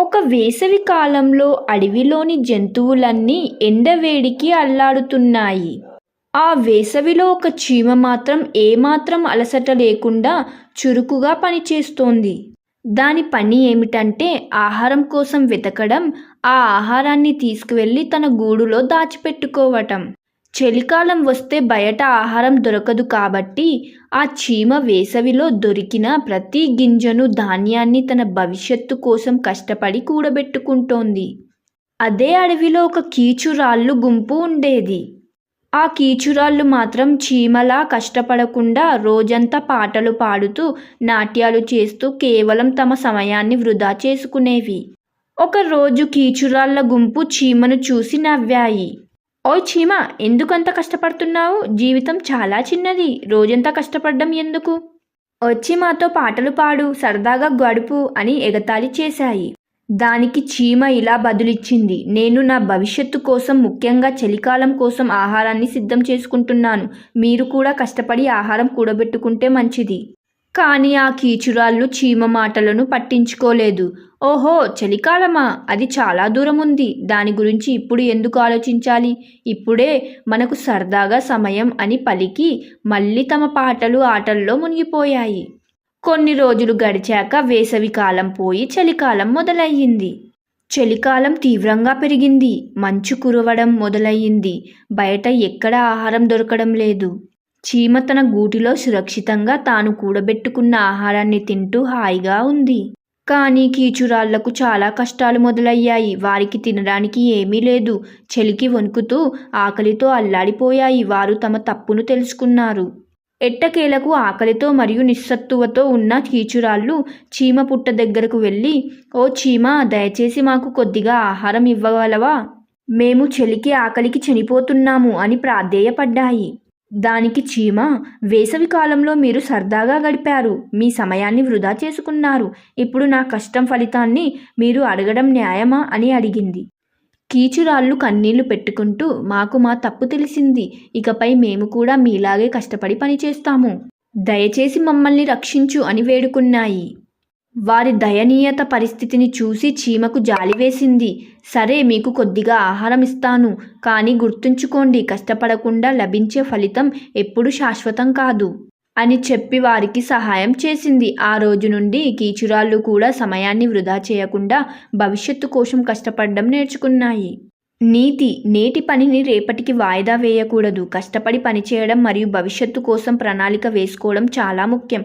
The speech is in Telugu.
ఒక వేసవి కాలంలో అడవిలోని జంతువులన్నీ ఎండవేడికి అల్లాడుతున్నాయి. ఆ వేసవిలో ఒక చీమ మాత్రం ఏమాత్రం అలసట లేకుండా చురుకుగా పనిచేస్తోంది. దాని పని ఏమిటంటే ఆహారం కోసం వెతకడం ఆ ఆహారాన్ని తీసుకువెళ్ళి తన గూడులో దాచిపెట్టుకోవటం. చలికాలం వస్తే బయట ఆహారం దొరకదు కాబట్టి ఆ చీమ వేసవిలో దొరికిన ప్రతి గింజను ధాన్యాన్ని తన భవిష్యత్తు కోసం కష్టపడి కూడబెట్టుకుంటోంది. అదే అడవిలో ఒక కీచురాళ్ళు గుంపు ఉండేది. ఆ కీచురాళ్ళు మాత్రం చీమలా కష్టపడకుండా రోజంతా పాటలు పాడుతూ నాట్యాలు చేస్తూ కేవలం తమ సమయాన్ని వృధా చేసుకునేవి. ఒకరోజు కీచురాళ్ళ గుంపు చీమను చూసి నవ్వాయి. ఓయ్ చీమ ఎందుకంత కష్టపడుతున్నావు? జీవితం చాలా చిన్నది రోజంతా కష్టపడ్డం ఎందుకు? వచ్చి మాతో పాటలు పాడు సరదాగా గడుపు అని ఎగతాళి చేశాయి. దానికి చీమ ఇలా బదులిచ్చింది నేను నా భవిష్యత్తు కోసం ముఖ్యంగా చలికాలం కోసం ఆహారాన్ని సిద్ధం చేసుకుంటున్నాను. మీరు కూడా కష్టపడి ఆహారం కూడబెట్టుకుంటే మంచిది. కానీ ఆ కీచురాళ్ళు చీమ మాటలను పట్టించుకోలేదు. ఓహో చలికాలమా? అది చాలా దూరం ఉంది దాని గురించి ఇప్పుడు ఎందుకు ఆలోచించాలి? ఇప్పుడే మనకు సరదాగా సమయం అని పలికి మళ్ళీ తమ పాటలు ఆటల్లో మునిగిపోయాయి. కొన్ని రోజులు గడిచాక వేసవికాలం పోయి చలికాలం మొదలయ్యింది. చలికాలం తీవ్రంగా పెరిగింది. మంచు కురవడం మొదలయ్యింది. బయట ఎక్కడ ఆహారం దొరకడం లేదు. చీమ తన గూటిలో సురక్షితంగా తాను కూడబెట్టుకున్న ఆహారాన్ని తింటూ హాయిగా ఉంది. కానీ కీచురాళ్ళకు చాలా కష్టాలు మొదలయ్యాయి. వారికి తినడానికి ఏమీ లేదు. చలికి వణుకుతూ ఆకలితో అల్లాడిపోయాయి. వారు తమ తప్పును తెలుసుకున్నారు. ఎట్టకేలకు ఆకలితో మరియు నిస్సత్తువతో ఉన్న కీచురాళ్ళు చీమ పుట్ట దగ్గరకు వెళ్ళి ఓ చీమ దయచేసి మాకు కొద్దిగా ఆహారం ఇవ్వగలవా? మేము చలికి ఆకలికి చనిపోతున్నాము అని ప్రాధేయపడ్డాయి. దానికి చీమ వేసవి కాలంలో మీరు సరదాగా గడిపారు. మీ సమయాన్ని వృధా చేసుకున్నారు. ఇప్పుడు నా కష్టం ఫలితాన్ని మీరు అడగడం న్యాయమా అని అడిగింది. కీచురాళ్ళు కన్నీళ్ళు పెట్టుకుంటూ మాకు మా తప్పు తెలిసింది. ఇకపై మేము కూడా మీలాగే కష్టపడి పనిచేస్తాము. దయచేసి మమ్మల్ని రక్షించు అని వేడుకున్నాయి. వారి దయనీయత పరిస్థితిని చూసి చీమకు జాలి వేసింది. సరే మీకు కొద్దిగా ఆహారం ఇస్తాను. కానీ గుర్తుంచుకోండి కష్టపడకుండా లభించే ఫలితం ఎప్పుడు శాశ్వతం కాదు అని చెప్పి వారికి సహాయం చేసింది. ఆ రోజు నుండి కీచురాళ్ళు కూడా సమయాన్ని వృధా చేయకుండా భవిష్యత్తు కోసం కష్టపడడం నేర్చుకున్నాయి. నీతి నేటి పనిని రేపటికి వాయిదా వేయకూడదు. కష్టపడి పనిచేయడం మరియు భవిష్యత్తు కోసం ప్రణాళిక వేసుకోవడం చాలా ముఖ్యం.